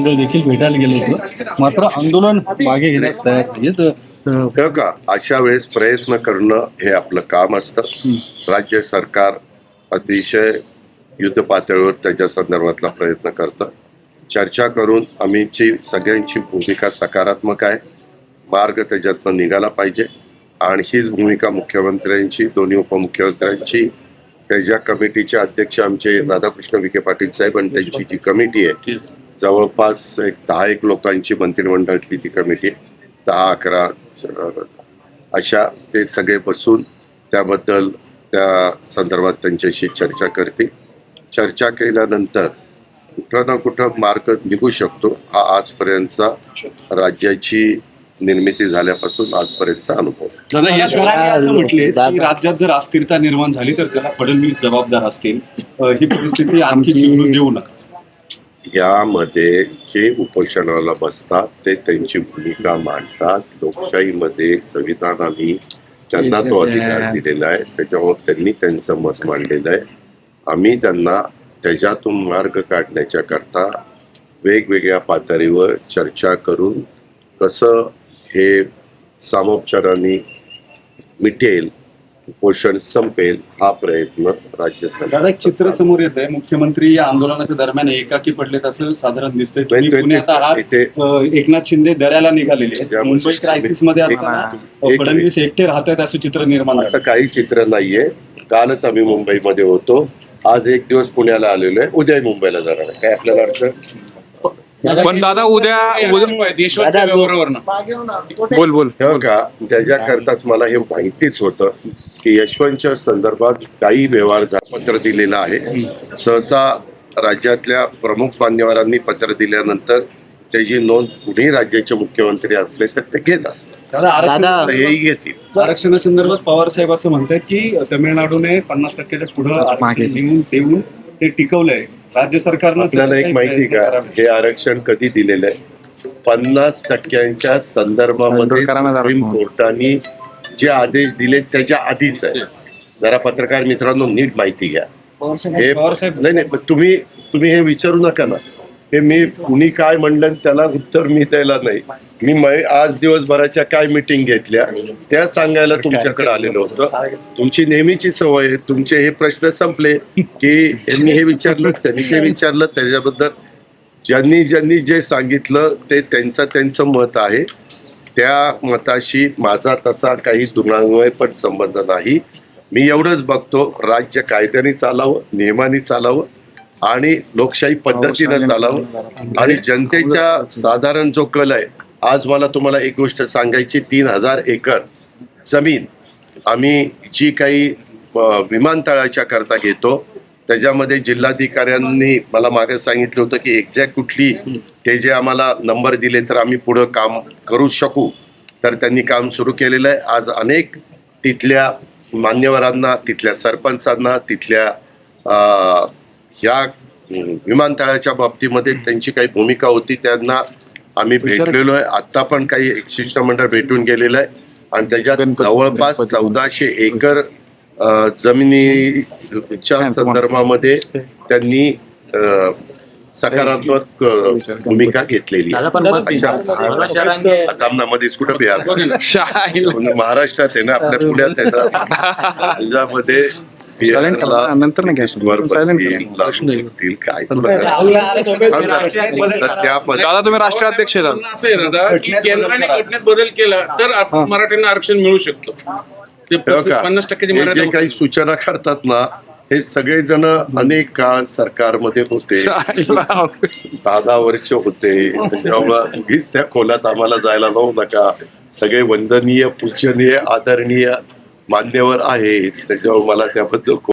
मंडळ देखील भेटायला गेलो होतो. मात्र आंदोलन मागे घेण्यास तयार नाहीये. का अशा वेळेस प्रयत्न करणं हे आपलं काम असतं. राज्य सरकार अतिशय युद्ध पातळीवर त्याच्या संदर्भातला प्रयत्न करतं. चर्चा करून आम्हीची सगळ्यांची भूमिका सकारात्मक आहे. मार्ग त्याच्यातनं निघाला पाहिजे. आणि हीच भूमिका मुख्यमंत्र्यांची दोन्ही उपमुख्यमंत्र्यांची त्याच्या कमिटीचे अध्यक्ष आमचे राधाकृष्ण विखे पाटील साहेब आणि त्यांची जी कमिटी आहे जवळपास एक दहा एक लोकांची मंत्रिमंडळातली ती कमिटी दहा अकरा अशा ते सगळे बसून त्याबद्दल त्या संदर्भात त्यांच्याशी चर्चा करतील. चर्चा केल्यानंतर कुठं ना कुठं मार्ग निघू शकतो. हा आजपर्यंतचा राज्याची निर्मिती झाल्यापासून आजपर्यंतचा अनुभव. दादा असं म्हटले की राज्यात जर अस्थिरता निर्माण झाली तर त्याला फडणवीस जबाबदार असतील. ही परिस्थिती आणखी देऊ नका. यामध्ये जे उपोषणाला बसतात ते त्यांची भूमिका मांडतात. लोकशाहीमध्ये संविधानाने त्यांना तो अधिकार दिलेला आहे. त्याच्यामुळे त्यांनी त्यांचं मत मांडलेलं आहे. आम्ही त्यांना त्याच्यातून मार्ग काढण्याच्या करता वेगवेगळ्या पातळीवर चर्चा करून कसं हे सामोपचाराने मिटेल पोषण संपेल हा प्रयत्न राज्य दादा सरकार एक चित्र समोर येत आहे मुख्यमंत्री या आंदोलनाच्या दरम्यान एकाकी पडलेत असं साधारण दिसतंय. नाही, तुम्ही ते- पुण्यात आहात. इथे अ, एकनाथ शिंदे दऱ्याला निघालेले आहेत. मुंबई क्रायसिसमध्ये एक- असताना एक- फडणवीस एकटे राहत आहेत असं चित्र निर्माण असं झालं काही चित्र नाहीये. कालच आम्ही मुंबईमध्ये होतो. आज एक दिवस पुण्याला आलेलो आहे. उद्याही मुंबईला जाणार आहे. काय आपल्याला अडचण पण दादा उद्या उद्या बोल. बोल तेव्हा का त्याच्याकरताच मला हे माहितीच होतं. की यशवंतच्या संदर्भात काही व्यवहार पत्र दिलेलं आहे. सहसा राज्यातल्या प्रमुख मान्यवरांनी पत्र दिल्यानंतर त्याची नोंद कुणीही राज्याचे मुख्यमंत्री असले तर ते घेत असतात. हेही घेतील. आरक्षणासंदर्भात पवार साहेब असं म्हणतात की तमिळनाडूने पन्नास टक्क्याच्या पुढे. आरक्षण देऊन ते टिकवलंय. राज्य सरकारनं आपल्याला एक माहिती का. हे आरक्षण कधी दिलेलं आहे? पन्नास टक्क्यांच्या संदर्भामध्ये कोर्टाने जे आदेश दिले त्याच्या आधीच आहे. जरा पत्रकार मित्रांनो नीट माहिती घ्या. हे नाही नाही पण तुम्ही तुम्ही हे विचारू नका ना. हे मी कुणी काय म्हणलं त्याला उत्तर मी द्यायला नाही. मी मै- आज दिवसभराच्या काय मिटिंग घेतल्या त्या सांगायला तुमच्याकडे आलेलो होतं. तुमची नेहमीची सवय आहे. तुमचे हे प्रश्न संपले की यांनी हे विचारलं त्यांनी ते विचारलं त्याच्याबद्दल ज्यांनी ज्यांनी जे सांगितलं ते त्यांचं त्यांचं मत आहे. त्या मताशी माझा तसा काही दुरान्वय पण संबंध नाही. मी एवढंच बघतो राज्य कायद्याने चालावं नियमाने चालावं आणि लोकशाही पद्धतीनं चालावं आणि जनतेच्या साधारण जो कल आहे आज मला तुम्हाला एक गोष्ट सांगायची तीन हजार एकर जमीन आम्ही जी काही विमानतळाच्या करता घेतो त्याच्यामध्ये जिल्हाधिकाऱ्यांनी मला मागे सांगितलं होतं की एक्झॅक्ट कुठली ते जे आम्हाला नंबर दिले तर आम्ही पुढं काम करू शकू. तर त्यांनी काम सुरू केलेलं आहे. आज अनेक तिथल्या मान्यवरांना तिथल्या सरपंचांना तिथल्या ह्या विमानतळाच्या बाबतीमध्ये त्यांची काही भूमिका होती त्यांना आम्ही भेटलेलो आहे. आता पण काही एक शिष्टमंडळ भेटून गेलेलं आहे. आणि त्याच्यात जवळपास. चौदाशे एकर जमिनीच्या संदर्भामध्ये त्यांनी सकारात्मक भूमिका घेतलेली. मध्येच कुठं बिहार. महाराष्ट्रात आहे ना आपल्या पुण्यात आहे ना त्याच्यामध्ये नंतर तुम्ही बदल केंद्राने. घटनेत बदल केला तर. मराठ्यांना आरक्षण मिळू शकतं? पन्नास मर्यादा काही. सूचना करतात ना हे सगळेजण अनेक काळ सरकारमध्ये होते. दहा दहा वर्ष होते. त्याच्यामुळं उगीच त्या खोलात आम्हाला जायला लावू नका. सगळे वंदनीय पूजनीय आदरणीय मान्यवर आहेत. त्याच्यावर मला त्याबद्दल